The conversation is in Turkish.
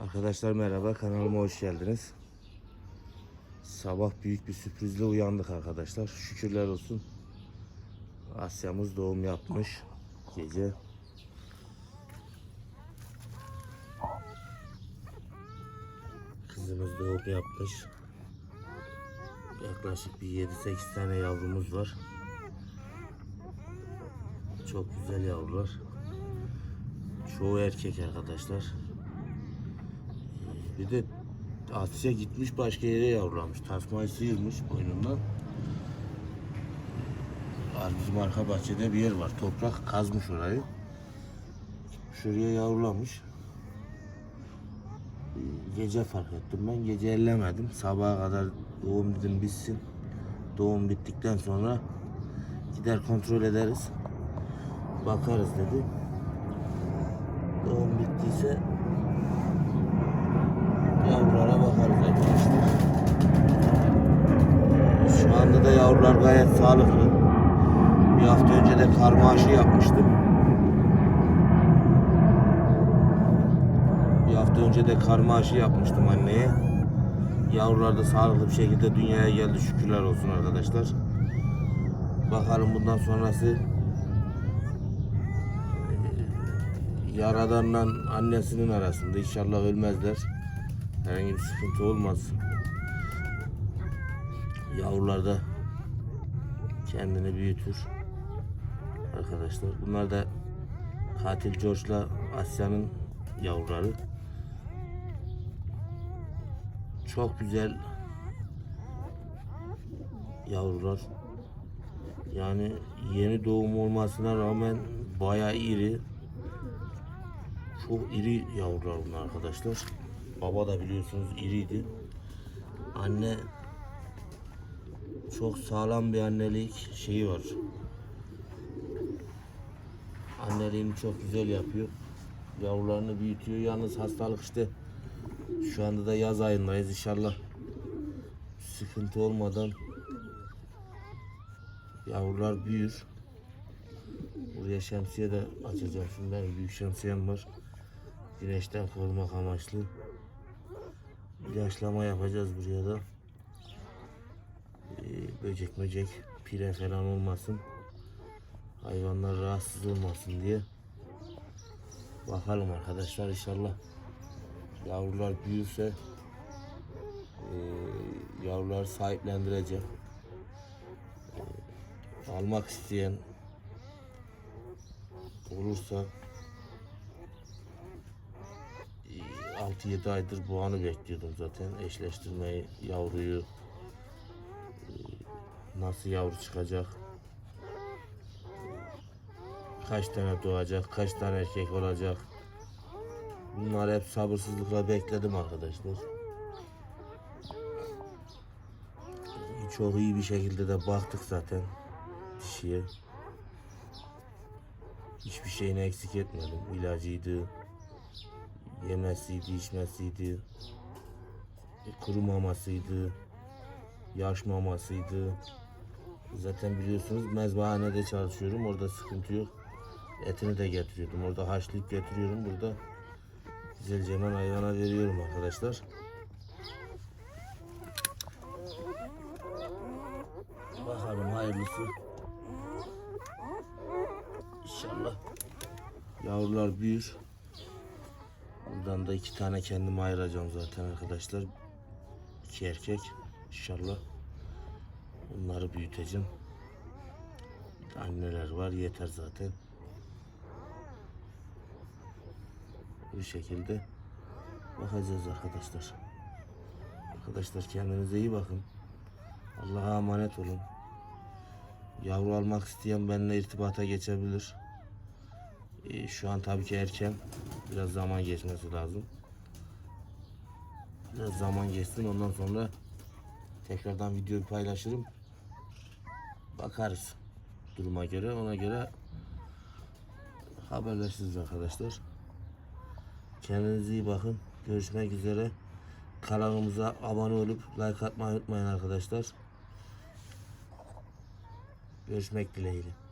Arkadaşlar merhaba kanalıma hoş geldiniz. Sabah büyük bir sürprizle uyandık arkadaşlar. Şükürler olsun. Asya'mız doğum yapmış gece. Kızımız doğum yapmış. Yaklaşık bir 7-8 tane yavrumuz var. Çok güzel yavrular. Çoğu erkek arkadaşlar. Bir de Asya gitmiş başka yere yavrulamış. Tasmayı sıyırmış boynundan. Bizim arka bahçede bir yer var. Toprak kazmış orayı. Şuraya yavrulamış. Gece fark ettim ben. Gece ellemedim. Sabaha kadar doğum dedim bitsin. Doğum bittikten sonra gider kontrol ederiz. Bakarız dedi. Doğum bittiyse yavrulara bakarız arkadaşlar. Şu anda da yavrular gayet sağlıklı. Bir hafta önce de karma aşı yapmıştım. Bir hafta önce de karma aşı yapmıştım anneye. Yavrular da sağlıklı bir şekilde dünyaya geldi şükürler olsun arkadaşlar. Bakalım bundan sonrası e, Yaradanla annesinin arasında inşallah ölmezler. Herhangi bir sıkıntı olmaz. Yavrular da kendini büyütür. Arkadaşlar bunlar da katil George'la Asya'nın yavruları. Çok güzel yavrular. Yani yeni doğum olmasına rağmen bayağı iri. Çok iri yavrular bunlar arkadaşlar. Baba da biliyorsunuz iriydi. Anne çok sağlam bir annelik şeyi var. Anneliğini çok güzel yapıyor. Yavrularını büyütüyor. Yalnız hastalık işte şu anda da yaz ayındayız inşallah. Sıkıntı olmadan yavrular büyür. Buraya şemsiye de açacağım. Şimdi benim büyük şemsiyem var. Güneşten korumak amaçlı. İlaçlama yapacağız buraya da. Ee, böcek möcek, pire falan olmasın. Hayvanlar rahatsız olmasın diye. Bakalım arkadaşlar inşallah. Yavrular büyürse ee, yavrular sahiplendireceğim. Ee, almak isteyen olursa 6-7 aydır bu anı bekliyordum zaten. Eşleştirmeyi, yavruyu e, nasıl yavru çıkacak, kaç tane doğacak, kaç tane erkek olacak. Bunlar hep sabırsızlıkla bekledim arkadaşlar. Çok iyi bir şekilde de baktık zaten dişiye. Hiçbir şeyini eksik etmedim. İlacıydı, yemesiydi, içmesiydi, kuru mamasıydı, yaş mamasıydı. Zaten biliyorsunuz mezbahanede çalışıyorum. Orada sıkıntı yok. Etini de getiriyordum. Orada haşlayıp getiriyorum. Burada güzelce hemen hayvana veriyorum arkadaşlar. Bakalım hayırlısı. İnşallah yavrular büyür. Buradan da iki tane kendime ayıracağım zaten arkadaşlar. İki erkek inşallah. Onları büyüteceğim. Anneler var yeter zaten. Bu şekilde bakacağız arkadaşlar. Arkadaşlar kendinize iyi bakın. Allah'a emanet olun. Yavru almak isteyen benimle irtibata geçebilir. Ee, şu an tabii ki erken. Biraz zaman geçmesi lazım. Biraz zaman geçsin ondan sonra tekrardan videoyu paylaşırım. Bakarız duruma göre ona göre haberleşiriz arkadaşlar. Kendinize iyi bakın. Görüşmek üzere. Kanalımıza abone olup like atmayı unutmayın arkadaşlar. Görüşmek dileğiyle.